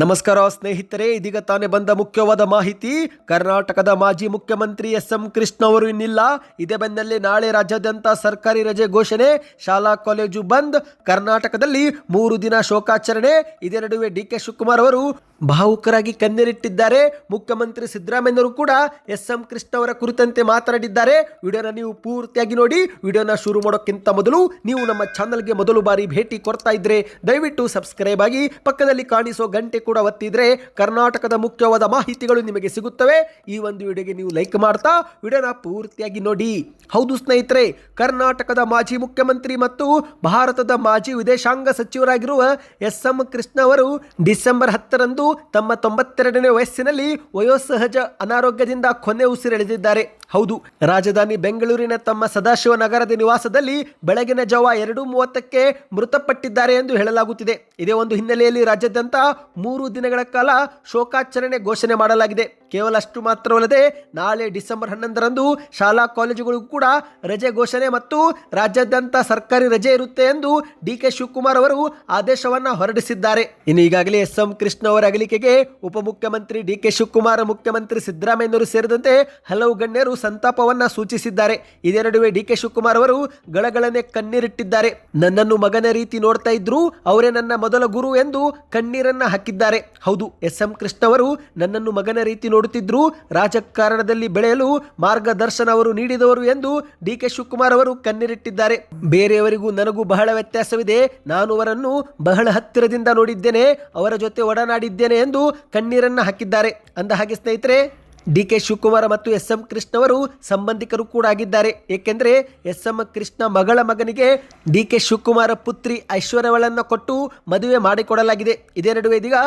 ನಮಸ್ಕಾರ ಸ್ನೇಹಿತರೆ, ಇದೀಗ ತಾನೇ ಬಂದ ಮುಖ್ಯವಾದ ಮಾಹಿತಿ. ಕರ್ನಾಟಕದ ಮಾಜಿ ಮುಖ್ಯಮಂತ್ರಿ ಎಸ್ ಎಂ ಕೃಷ್ಣ ಅವರು ಇನ್ನಿಲ್ಲ. ಇದೇ ಬೆನ್ನಲ್ಲಿ ನಾಳೆ ರಾಜ್ಯಾದ್ಯಂತ ಸರ್ಕಾರಿ ರಜೆ ಘೋಷಣೆ. ಶಾಲಾ, ಕಾಲೇಜು ಬಂದ್. ಕರ್ನಾಟಕದಲ್ಲಿ ಮೂರು ದಿನ ಶೋಕಾಚರಣೆ. ಇದೇ ನಡುವೆ ಡಿ ಕೆ ಶಿವಕುಮಾರ್ ಅವರು ಭಾವುಕರಾಗಿ ಕಣ್ಣೀರಿಟ್ಟಿದ್ದಾರೆ. ಮುಖ್ಯಮಂತ್ರಿ ಸಿದ್ದರಾಮಯ್ಯನವರು ಕೂಡ ಎಸ್ ಎಂ ಕೃಷ್ಣ ಅವರ ಕುರಿತಂತೆ ಮಾತನಾಡಿದ್ದಾರೆ. ವಿಡಿಯೋನ ನೀವು ಪೂರ್ತಿಯಾಗಿ ನೋಡಿ. ವಿಡಿಯೋನ ಶುರು ಮಾಡೋಕ್ಕಿಂತ ಮೊದಲು ನೀವು ನಮ್ಮ ಚಾನಲ್ಗೆ ಮೊದಲು ಬಾರಿ ಭೇಟಿ ಕೊಡ್ತಾ ಇದ್ರೆ ದಯವಿಟ್ಟು ಸಬ್ಸ್ಕ್ರೈಬ್ ಆಗಿ ಪಕ್ಕದಲ್ಲಿ ಕಾಣಿಸೋ ಗಂಟೆ ಕೂಡ ಒತ್ತಿದ್ರೆ ಕರ್ನಾಟಕದ ಮುಖ್ಯವಾದ ಮಾಹಿತಿಗಳು ನಿಮಗೆ ಸಿಗುತ್ತವೆ. ಈ ಒಂದು ವಿಡಿಯೋಗೆ ನೀವು ಲೈಕ್ ಮಾಡ್ತಾ ವಿಡಿಯೋನ ಪೂರ್ತಿಯಾಗಿ ನೋಡಿ. ಹೌದು ಸ್ನೇಹಿತರೆ, ಕರ್ನಾಟಕದ ಮಾಜಿ ಮುಖ್ಯಮಂತ್ರಿ ಮತ್ತು ಭಾರತದ ಮಾಜಿ ವಿದೇಶಾಂಗ ಸಚಿವರಾಗಿರುವ ಎಸ್ ಎಂ ಕೃಷ್ಣ ಅವರು ಡಿಸೆಂಬರ್ ಹತ್ತರಂದು ತಮ್ಮ ತೊಂಬತ್ತೆರಡನೇ ವಯಸ್ಸಿನಲ್ಲಿ ವಯೋಸಹಜ ಅನಾರೋಗ್ಯದಿಂದ ಕೊನೆ ಉಸಿರೆಳೆದಿದ್ದಾರೆ. ಹೌದು, ರಾಜಧಾನಿ ಬೆಂಗಳೂರಿನ ತಮ್ಮ ಸದಾಶಿವ ನಗರದ ನಿವಾಸದಲ್ಲಿ ಬೆಳಗಿನ ಜಾವ ಎರಡು ಮೂವತ್ತಕ್ಕೆ ಮೃತಪಟ್ಟಿದ್ದಾರೆ ಎಂದು ಹೇಳಲಾಗುತ್ತಿದೆ. ಇದೇ ಒಂದು ಹಿನ್ನೆಲೆಯಲ್ಲಿ ರಾಜ್ಯಾದ್ಯಂತ ಮೂರು ದಿನಗಳ ಕಾಲ ಶೋಕಾಚರಣೆ ಘೋಷಣೆ ಮಾಡಲಾಗಿದೆ. ಕೇವಲ ಅಷ್ಟು ಮಾತ್ರವಲ್ಲದೆ ನಾಳೆ ಡಿಸೆಂಬರ್ ಹನ್ನೊಂದರಂದು ಶಾಲಾ ಕಾಲೇಜುಗಳಿಗೂ ಕೂಡ ರಜೆ ಘೋಷಣೆ ಮತ್ತು ರಾಜ್ಯಾದ್ಯಂತ ಸರ್ಕಾರಿ ರಜೆ ಇರುತ್ತೆ ಎಂದು ಡಿ ಕೆ ಶಿವಕುಮಾರ್ ಅವರು ಆದೇಶವನ್ನ ಹೊರಡಿಸಿದ್ದಾರೆ. ಇನ್ನು ಈಗಾಗಲೇ ಎಸ್ ಎಂ ಕೃಷ್ಣ ಅವರ ಅಗಲಿಕೆಗೆ ಉಪಮುಖ್ಯಮಂತ್ರಿ ಡಿ ಕೆ ಶಿವಕುಮಾರ್, ಮುಖ್ಯಮಂತ್ರಿ ಸಿದ್ದರಾಮಯ್ಯನವರು ಸೇರಿದಂತೆ ಹಲವು ಗಣ್ಯರು ಸಂತಾಪವನ್ನ ಸೂಚಿಸಿದ್ದಾರೆ. ಇದೇ ನಡುವೆ ಡಿ ಕೆ ಶಿವಕುಮಾರ್ ಅವರು ಗಳಗಳನೆ ಕಣ್ಣೀರಿಟ್ಟಿದ್ದಾರೆ. ನನ್ನನ್ನು ಮಗನ ರೀತಿ ನೋಡ್ತಾ ಇದ್ರು ಅವರೇ ನನ್ನ ಮೊದಲ ಗುರು ಎಂದು ಕಣ್ಣೀರನ್ನ ಹಾಕಿದ್ದಾರೆ. ಹೌದು ಎಸ್ ಎಂ ಕೃಷ್ಣ ಅವರು ನನ್ನನ್ನು ಮಗನ ರೀತಿ ನೋಡುತ್ತಿದ್ದರು ರಾಜಕಾರಣದಲ್ಲಿ ಬೆಳೆಯಲು ಮಾರ್ಗದರ್ಶನ ಅವರು ನೀಡಿದವರು ಎಂದು ಡಿ ಕೆ ಶಿವಕುಮಾರ್ ಅವರು ಕಣ್ಣೀರಿಟ್ಟಿದ್ದಾರೆ. ಬೇರೆಯವರಿಗೂ ನನಗೂ ಬಹಳ ವ್ಯತ್ಯಾಸವಿದೆ. ನಾನು ಅವರನ್ನು ಬಹಳ ಹತ್ತಿರದಿಂದ ನೋಡಿದ್ದೇನೆ. ಅವರ ಜೊತೆ ಒಡನಾಡಿದ್ದೇನೆ ಎಂದು ಕಣ್ಣೀರನ್ನ ಹಾಕಿದ್ದಾರೆ. ಅಂದ ಹಾಗೆ ಸ್ನೇಹಿತರೆ ಡಿ ಕೆ ಶಿವಕುಮಾರ ಮತ್ತು ಎಸ್ ಎಂ ಕೃಷ್ಣವರು ಸಂಬಂಧಿಕರು ಕೂಡ ಆಗಿದ್ದಾರೆ. ಏಕೆಂದರೆ ಎಸ್ ಎಂ ಕೃಷ್ಣ ಮಗಳ ಮಗನಿಗೆ ಡಿ ಕೆ ಶಿವಕುಮಾರ ಪುತ್ರಿ ಐಶ್ವರ್ಯವಳನ್ನು ಕೊಟ್ಟು ಮದುವೆ ಮಾಡಿಕೊಡಲಾಗಿದೆ. ಇದೇ ನಡುವೆ ಇದೀಗ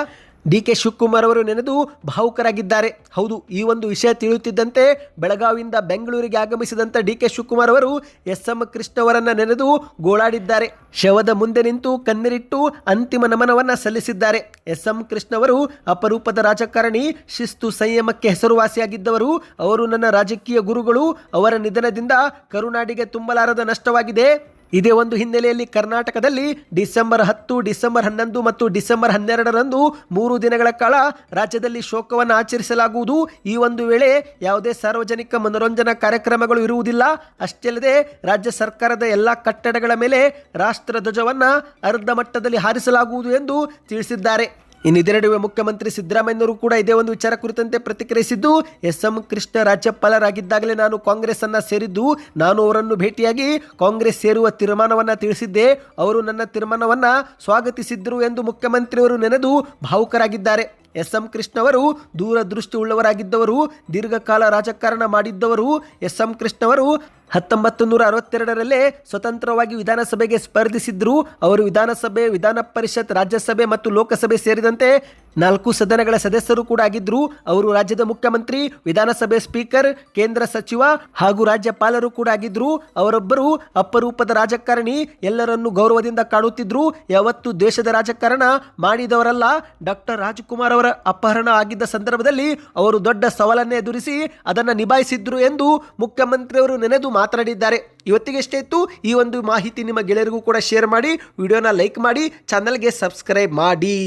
ಡಿ ಕೆ ಶಿವಕುಮಾರ್ ಅವರು ನೆನೆದು ಭಾವುಕರಾಗಿದ್ದಾರೆ. ಹೌದು, ಈ ಒಂದು ವಿಷಯ ತಿಳಿಯುತ್ತಿದ್ದಂತೆ ಬೆಳಗಾವಿಯಿಂದ ಬೆಂಗಳೂರಿಗೆ ಆಗಮಿಸಿದಂಥ ಡಿ ಕೆ ಶಿವಕುಮಾರ್ ಅವರು ಎಸ್ ಎಂ ಕೃಷ್ಣ ಅವರನ್ನ ನೆನೆದು ಗೋಳಾಡಿದ್ದಾರೆ. ಶವದ ಮುಂದೆ ನಿಂತು ಕಣ್ಣೀರಿಟ್ಟು ಅಂತಿಮ ನಮನವನ್ನು ಸಲ್ಲಿಸಿದ್ದಾರೆ. ಎಸ್ ಎಂ ಕೃಷ್ಣ ಅವರು ಅಪರೂಪದ ರಾಜಕಾರಣಿ, ಶಿಸ್ತು ಸಂಯಮಕ್ಕೆ ಹೆಸರುವಾಸಿಯಾಗಿದ್ದವರು, ಅವರು ನನ್ನ ರಾಜಕೀಯ ಗುರುಗಳು, ಅವರ ನಿಧನದಿಂದ ಕರುನಾಡಿಗೆ ತುಂಬಲಾರದ ನಷ್ಟವಾಗಿದೆ. ಇದೇ ಒಂದು ಹಿನ್ನೆಲೆಯಲ್ಲಿ ಕರ್ನಾಟಕದಲ್ಲಿ ಡಿಸೆಂಬರ್ ಹತ್ತು, ಡಿಸೆಂಬರ್ ಹನ್ನೊಂದು ಮತ್ತು ಡಿಸೆಂಬರ್ ಹನ್ನೆರಡರಂದು ಮೂರು ದಿನಗಳ ಕಾಲ ರಾಜ್ಯದಲ್ಲಿ ಶೋಕವನ್ನು ಆಚರಿಸಲಾಗುವುದು. ಈ ಒಂದು ವೇಳೆ ಯಾವುದೇ ಸಾರ್ವಜನಿಕ ಮನೋರಂಜನಾ ಕಾರ್ಯಕ್ರಮಗಳು ಇರುವುದಿಲ್ಲ. ಅಷ್ಟೇ ಅಲ್ಲದೆ ರಾಜ್ಯ ಸರ್ಕಾರದ ಎಲ್ಲ ಕಟ್ಟಡಗಳ ಮೇಲೆ ರಾಷ್ಟ್ರ ಧ್ವಜವನ್ನು ಅರ್ಧ ಮಟ್ಟದಲ್ಲಿ ಹಾರಿಸಲಾಗುವುದು ಎಂದು ತಿಳಿಸಿದ್ದಾರೆ. ಇನ್ನು ಇದರ ನಡುವೆ ಮುಖ್ಯಮಂತ್ರಿ ಸಿದ್ದರಾಮಯ್ಯನವರು ಕೂಡ ಇದೇ ಒಂದು ವಿಚಾರ ಕುರಿತಂತೆ ಪ್ರತಿಕ್ರಿಯಿಸಿದ್ದು ಎಸ್ ಎಂ ಕೃಷ್ಣ ರಾಜ್ಯಪಾಲರಾಗಿದ್ದಾಗಲೇ ನಾನು ಕಾಂಗ್ರೆಸ್ ಅನ್ನ ಸೇರಿದ್ದು, ನಾನು ಅವರನ್ನು ಭೇಟಿಯಾಗಿ ಕಾಂಗ್ರೆಸ್ ಸೇರುವ ತೀರ್ಮಾನವನ್ನ ತಿಳಿಸಿದ್ದೆ. ಅವರು ನನ್ನ ತೀರ್ಮಾನವನ್ನ ಸ್ವಾಗತಿಸಿದ್ರು ಎಂದು ಮುಖ್ಯಮಂತ್ರಿಯವರು ನೆನೆದು ಭಾವುಕರಾಗಿದ್ದಾರೆ. ಎಸ್ ಎಂ ಕೃಷ್ಣ ಅವರು ದೂರದೃಷ್ಟಿ ಉಳ್ಳವರಾಗಿದ್ದವರು ದೀರ್ಘಕಾಲ ರಾಜಕಾರಣ ಮಾಡಿದ್ದವರು ಎಸ್ ಎಂ ಕೃಷ್ಣ ಅವರು ಹತ್ತೊಂಬತ್ತು ನೂರ ಅರವತ್ತೆರಡರಲ್ಲೇ ಸ್ವತಂತ್ರವಾಗಿ ವಿಧಾನಸಭೆಗೆ ಸ್ಪರ್ಧಿಸಿದ್ರು ಅವರು ವಿಧಾನಸಭೆ, ವಿಧಾನ ಪರಿಷತ್, ರಾಜ್ಯಸಭೆ ಮತ್ತು ಲೋಕಸಭೆ ಸೇರಿದಂತೆ ನಾಲ್ಕು ಸದನಗಳ ಸದಸ್ಯರು ಕೂಡ ಆಗಿದ್ರು ಅವರು ರಾಜ್ಯದ ಮುಖ್ಯಮಂತ್ರಿ, ವಿಧಾನಸಭೆ ಸ್ಪೀಕರ್, ಕೇಂದ್ರ ಸಚಿವ ಹಾಗೂ ರಾಜ್ಯಪಾಲರು ಕೂಡ ಆಗಿದ್ರು ಅವರೊಬ್ಬರು ಅಪರೂಪದ ರಾಜಕಾರಣಿ, ಎಲ್ಲರನ್ನು ಗೌರವದಿಂದ ಕಾಣುತ್ತಿದ್ರು ಯಾವತ್ತು ದೇಶದ ರಾಜಕಾರಣ ಮಾಡಿದವರಲ್ಲ. ಡಾಕ್ಟರ್ ರಾಜ್ಕುಮಾರ್ ಅವರ ಅಪಹರಣ ಆಗಿದ್ದ ಸಂದರ್ಭದಲ್ಲಿ ಅವರು ದೊಡ್ಡ ಸವಾಲನ್ನೇ ಎದುರಿಸಿ ಅದನ್ನು ನಿಭಾಯಿಸಿದ್ರು ಎಂದು ಮುಖ್ಯಮಂತ್ರಿಯವರು ನೆನೆದು ಮಾತನಾಡಿದ್ದಾರೆ. ಇವತ್ತಿಗೆಷ್ಟೇ ಇತ್ತು. ಈ ಒಂದು ಮಾಹಿತಿ ನಿಮ್ಮ ಗೆಳೆಯರಿಗೂ ಕೂಡ ಶೇರ್ ಮಾಡಿ, ವಿಡಿಯೋನ ಲೈಕ್ ಮಾಡಿ, ಚಾನಲ್ಗೆ ಸಬ್ಸ್ಕ್ರೈಬ್ ಮಾಡಿ.